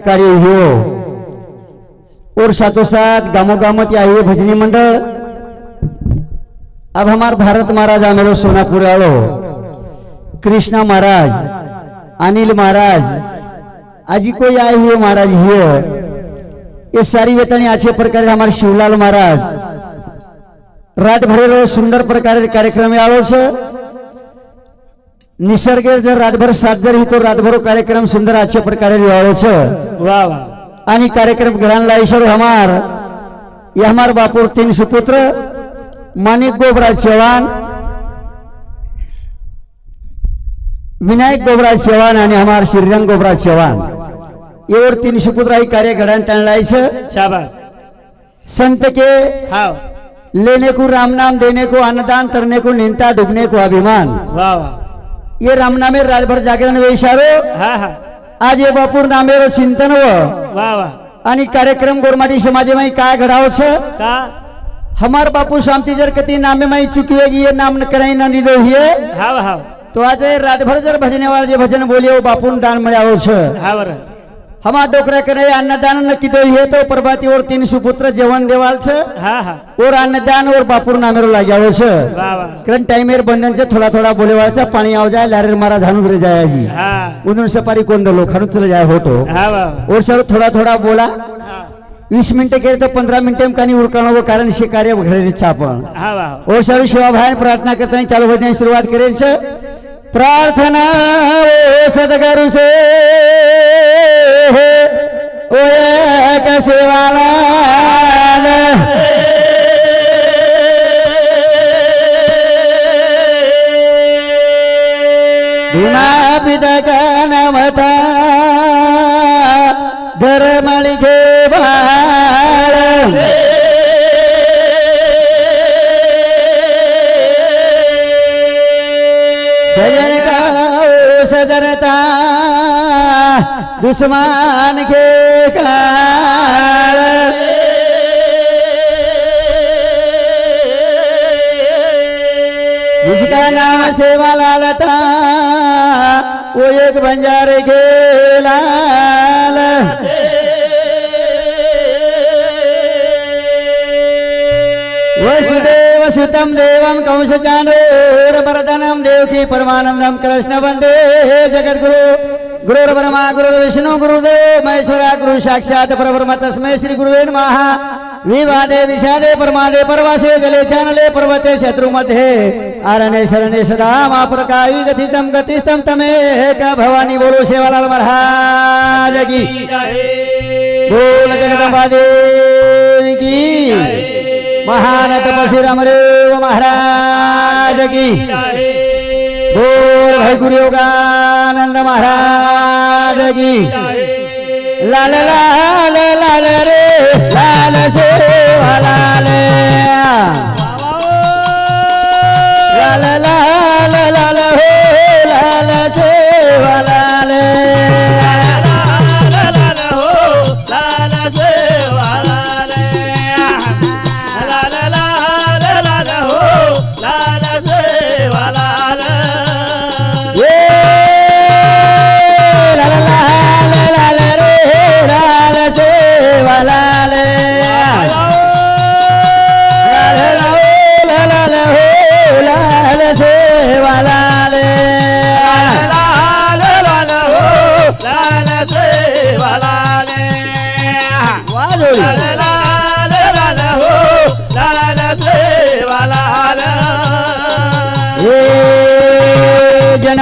कार्य हो और साथों साथ गामो गामत आइए भजनी मंडल अब हमार भारत महाराज आमेरो सोनापुर आलो. कृष्णा महाराज अनिल महाराज आजी को आए हुए महाराज हियो. ये सारी वेतनी अच्छे प्रकार हमारे शिवलाल महाराज. रात भरे सुंदर प्रकार कार्यक्रम आलो છે निसर्ग जर रातभर सात जर ही तो रातभर कार्यक्रम सुंदर अच्छे प्रकारे वा वा. आणि कार्यक्रम ग्रहण ईश्वर हमार यमार बापूर तीन सुपुत्र माणिक गोबराज चव्हाण विनायक गोबराज चव्हाण आणि हमार श्रीरंग गोबराज चव्हाण. येवर तीन सुपुत्र ही कार्य घडण त्यांना लायचं शाबास. संत के हाव. लेने को रामनाम देने को अन्नदान तरने को निंता डुबने को अभिमान. वा वा. એ રામ નામે રાજભર જાગરણ વૈશારો હા હા આજે બપોર નામે ચિંતન વાહ વાહ આની કાર્યક્રમ ગોરમાટી સમાજમાં કા ઘડાવો છે કા હમાર બાપુ શામતીજર કતી નામે માં ચૂકી ગઈ એ નામ કરાઈ ન લીધો હે હા હા તો આજે રાજભર જર ભજને વાળા જે ભજન બોલ્યો બાપુ દાન મળ્યો છે હા બરાબર हमा डोकरा करे अन्नदान नक्की तो ये तो प्रभाती और तीन सुपुत्र जेवण देवाल छे। और अन्नदान वर बापूर नामेरो लाग्याओ छे। वाह वाह कारण टाइमेर बंधन छे थोड़ा थोड़ा बोले वाला पाणी आव जाय लारेर मारा धानु रे जाए जी। हां। उनन सपारी कोन दलो खानु चले जाए होतो। ओर वाह सर थोड़ा थोड़ा बोला वीस मिनिटे गेले तर पंधरा मिनिटे कानी उरकाण व कारण शिकार्य घडे आपण और सर्व शिवाभायन प्रार्थना करताना चालू भजन सुरुवात करेल प्रार्थना ओ सदगुरु से ओ एक सेवाला बिना पिता का नमता धर्मलिखे बा दुश्मन के काल जिसका नाम सेवा लालता वो एक बंजारे के लाल। वसुदेव सुतम देवम कंस चानोर वरदनम देवकी परमानंदम कृष्ण वंदे जगद्गुरु। गुरुर ब्रह्मा गुरुर विष्णू गुरुदेव महेश्वरा गुरु साक्षात परब्रह्म तस्मै श्री गुरुवे महा विवादे विषादे परमादे परवासे जले चानले पर्वते शत्रु मध्ये आरणे शरणे सदा माप्रकाई गतितम गतिस्तम तमे का भवानी बोलो शेवालाल महाराज की. बोल जगदंबा देवी की. महान तपस्वी रामदेव महाराज की. बोल भाई गुरु योगानंद महाराज की. लाल लाल लाल रे लाल से लाल लाल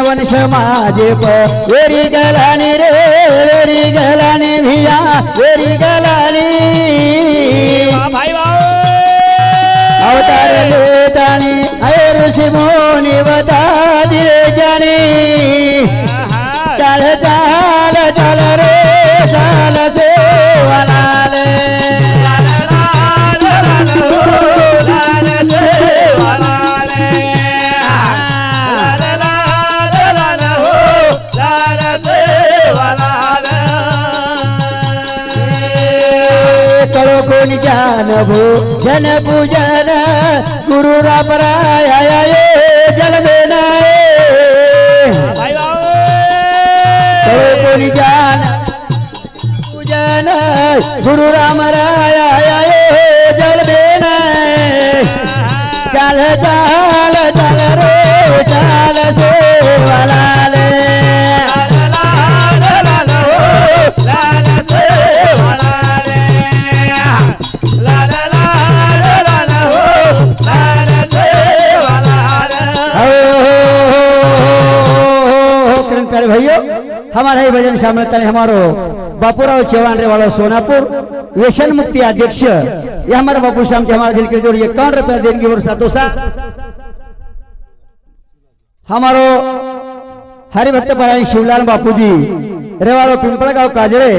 પવન સમાજે વેરી ગલાની રે વેરી ગલાની ભિયા વેરી ગલાની. અવતાર લેતાની હે ઋષિ મોની વતા દિરે જાની. ચાલતા करो कोणी ज्ञान भो जन पूजन गुरु रापराय जल बेनाय करो कोणी ज्ञान पूजन गुरु राम राया जल बेन चाल चाल चाल रो चाल सेवालाले लाल भजन हमारो बापूराव चौहान रे वाला सोनापुर, व्यसन मुक्ति अध्यक्ष। ये हमारे बापू श्याम के हमारे दिल के जोड़ इक्यावन रुपया देंगे और सातों साथ हमारो हरिभक्त परायण शिवलाल बापू जी रेवाड़ो पिंपळ गाव काजळे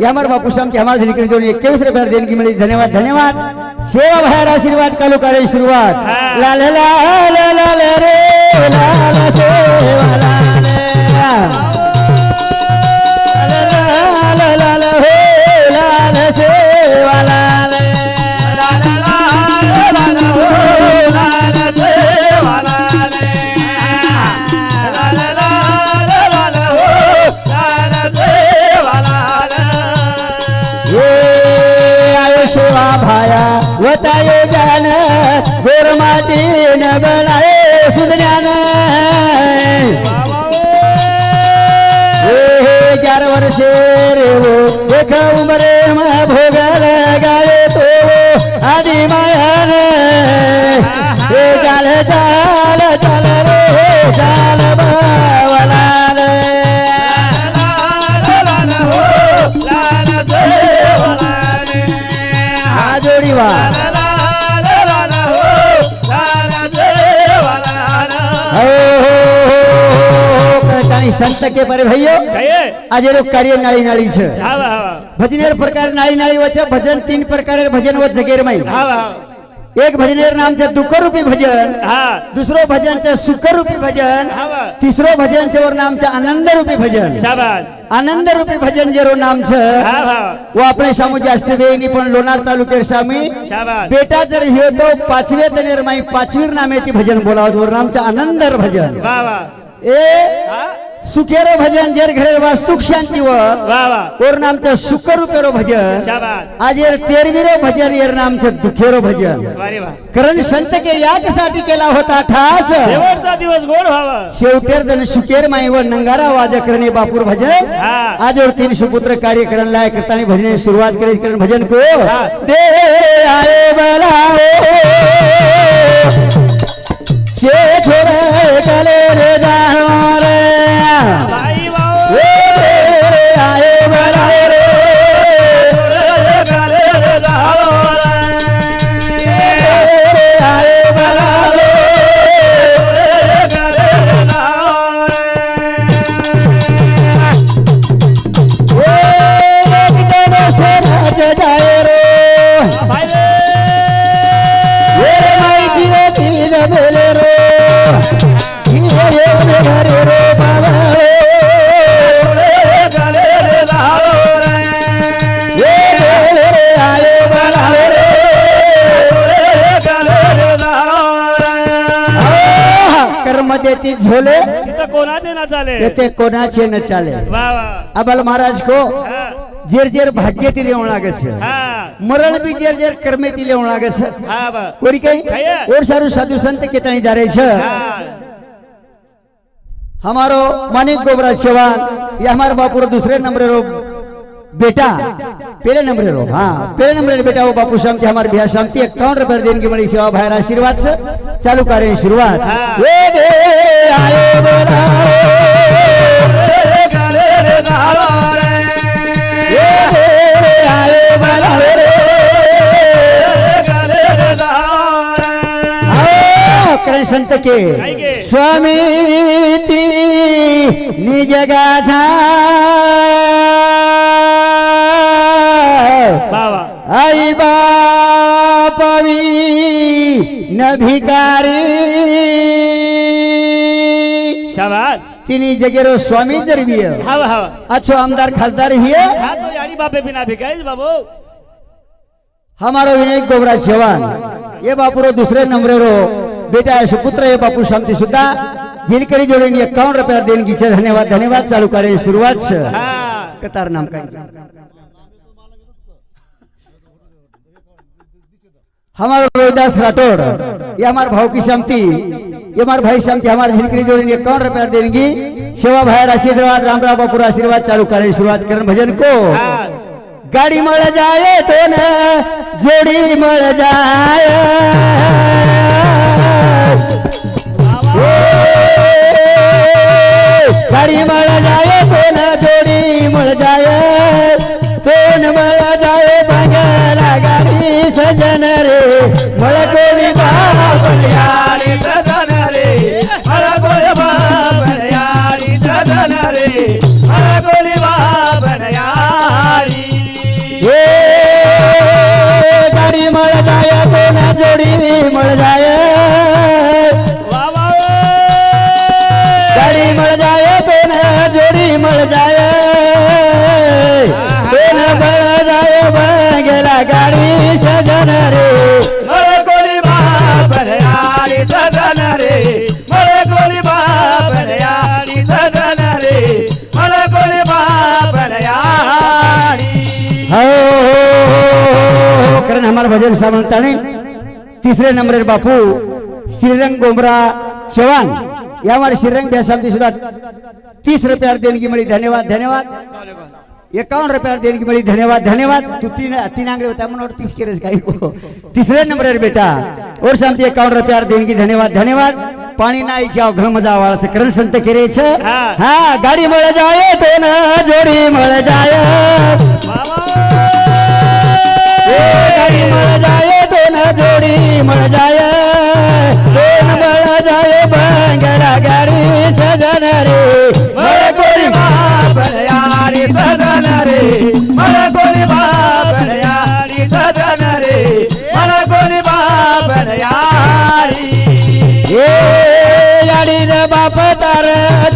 ये हमारे बापू श्याम के हमारे दिल के जोड़ इक्कीस रुपया देणगी मिली धन्यवाद धन्यवाद। सेवा भैर आशीर्वाद, कालू करे शुरुआत। लाल लाल लाल रे लाल, सेवा, लाल लाल। लाल सेवा लाल ये शिवा भाया वतायो जान गोर माटी न बनाय सुधन्यान हे चार वर्षे रे हो, સરખ ઉમરે માં ભોગ લગાવે તો આદિ માયા ને એ ચાલ ચાલ ચાલ રે ચાલ બાવલાલ. આ સંત કે પર ભાઈઓ આજે કાર્ય નાળી નાળી છે. भजनेर प्रकार नाळी नाळी वच भजन तीन प्रकार भजन व जगेर माई. एक भजनेर नामचं दुःखरूपी भजन दुसरो भजन चे सुखरूपी भजन तिसरो भजन चे वर नाम च आनंद रूपी भजन आनंद रूपी भजन जेरो नाम छ वो अपने सामू जास्त वेनी पण लोणार तालुक्यात सामी बेटा जर हे तो पाचवे तनेर माई पाचवीर नामे ती भजन बोलावत वर नाम च आनंद आनंदर भजन ए? सुखेरो भजन जेर घरे वास्तुक शांती व और नाम છે सुख रूपेरो भजन आज येर तेरवीरो भजन येर नाम છે दुखेरो भजन। कारण संत के याच्यासाठी केला होता ठास। शेवटचा दिवस गोड व्हावा। शेवटेर जन सुकेर माई व नंगारा वाजा करणे बापूर भजन. आज और तीन सुपुत्र कार्य करण लाय करतानी भजन सुरुवात करे करण भजन को. दे आए बलाओ। के छोरे चले रे जानो रे। देती झोले कोणाचे न चाले? तेथे कोणाचे न चाले? अबल महाराज को जेर जेर भाग्य तिले होणार गसे मरण भी जेर जेर कर्मे तिले होणार गसे कोरी काही? और सारू साधु संत के ताई जा रहे हमारो मानिक गोबरा चौहान या हमारे बापुर दूसरे नंबर बेटा. पहले नंबर रो हाँ पहले नंबर बेटा वो बापू के हमारे बिहार शांति। इक्यावन रुपए दिन की बड़ी सेवा भाई आशीर्वाद से। चालू करें शुरुआत। ये दे आयो बोला। करण संत के? स्वामी ती निज गाझा आई बापवी न भिकारी शाबास. तिनी जगेरो स्वामी जर हवा हवा अच्छो आमदार खासदार हा तो बापे बिना भिकाईस बाबू. हमारो विनय गोबरा चौहान ये बापूरो दूसरे नंबर रो बेटा है सुपुत्र है बापू शांति सुद्धा. जिनकरी जोडीने एकावन्न रुपया देणगीचे धन्यवाद धन्यवाद. चालू करे सुरुवात से. हा. कतार नाम काय हमार रोहिदास राठौड़ ये हमार भाव की क्षमती ये हमार भाई क्षमती हमारे झिलकरी जोड़ी कौन रुपया देंगी? सेवा भाई आशीर्वाद राम राम बापुर आशीर्वाद चालू करें शुरुआत करें भजन को। गाडी मर जाए तो न जोडी मर जाए। गाडी मर जाए तो न जोडी मर जाए। तो न मर जाए बंगला गाडी सजन रे। जोडी मळ जाय गाडी मळ जाय पेन जोडी मळ जाय पेन बळ जाय बंगला गाडी सजन रे. मला कोणी बाबन यारी सजन रे. मला कोणी बाबन यारी सजन रे. मला कोणी बाबन यारी हो कारण हमारा भजन सामंताने तीसरे नंबर बापू श्रीरंग गोमरा चव्हाण. या हमारे श्रीरंग बेसामती सुद्धा तीस रुपया देणगी मिली धन्यवाद धन्यवाद. एकावन्न रुपया देणगी मिली धन्यवाद धन्यवाद. तू तीन तीन आंगळे होता म्हणून तीस केलेस काही तिसरे नंबर बेटा. और शांती एकावन्न रुपया देणगी. धन्यवाद धन्यवाद. पाणी नाही जाव घम जावाचं करण संत केरेच. हा. हा गाडी मळ जाय तो न जोडी मळ जाय. गाडी मळ जाय. दोन जोडी मळ जाय दोन बळ जाय बंगला गाडी सजन रे. मळ गोळी बाबन सजन रे. सजन रे. मळ गोळी बाबन ए याडी बाप तार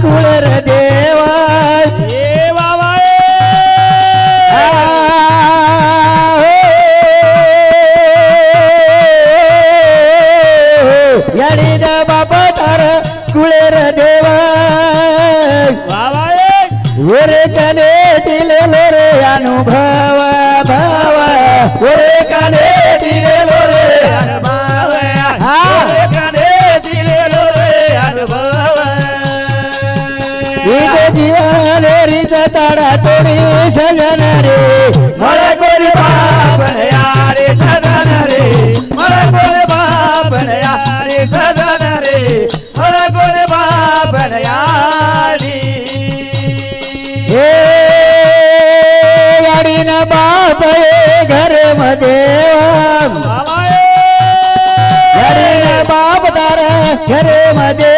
तुळर देवा कुळेर देवा. बाबा ओरे कने दिले लोरे अनुभव भाव. ओरे कने दिले लोरे अनुभव. हा. कने दिलेलो रे अनुभव. इज जीवन रीत ताडा तोडी सजन रे. मला कोणी बाबन यारी सजन घरमध्ये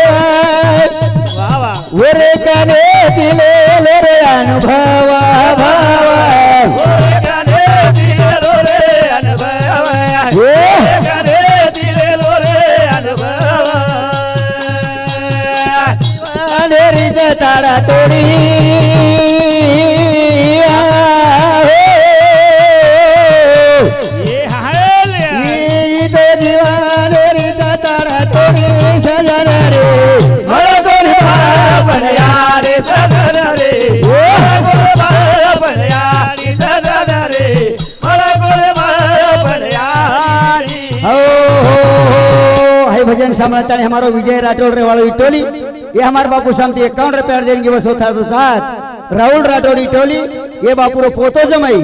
ओरे कने दिले लोरे अनुभव भाव कने दिलेलो रे अनुभव. ए. कने दिलेलो रे अनुभव. रीत ताडा हो हे भजन सांभाळताना हमारो विजय राठौड़ रे वालो इटोली। ये हमारे बापू सामते इक्यावन रुपया देंगे बस होता तो साथ। राहुल राठौड़ इटोली ये बापू रो पोतो जमाई।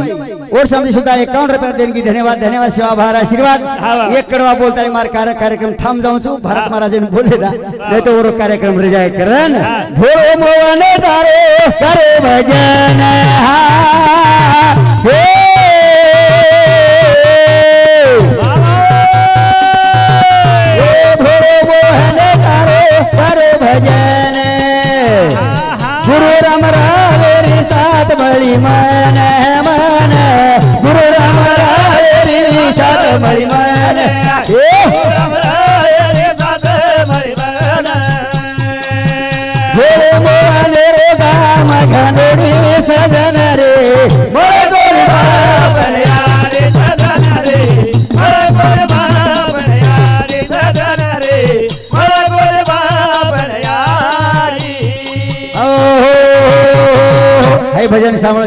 और सामने सुद्धा इक्यावन रुपया देणगी धन्यवाद धन्यवाद सेवा भार आशीर्वाद। हा. एक कडवा बोलता मार कार्य कार्यक्रम थांब जाऊन छू। भारत महाराजन बोलले दा नाही तो वो कार्यक्रम रजाय करन हा. भोर मोवन तारे करे भजन हा।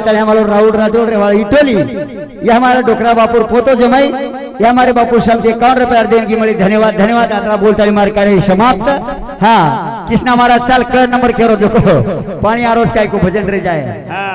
सामने तले हमारो राहुल राठौड़ रे इटोली. ये हमारा डोकरा बापुर पोतो जमाई. ये हमारे बापू साहब से इक्यावन रुपये देणगी मिली धन्यवाद धन्यवाद. आता बोलताली मार कार्य समाप्त. हाँ कृष्णा महाराज चाल कर नंबर केरो देखो. पानी आरोस काय को भजन रे जाए हा.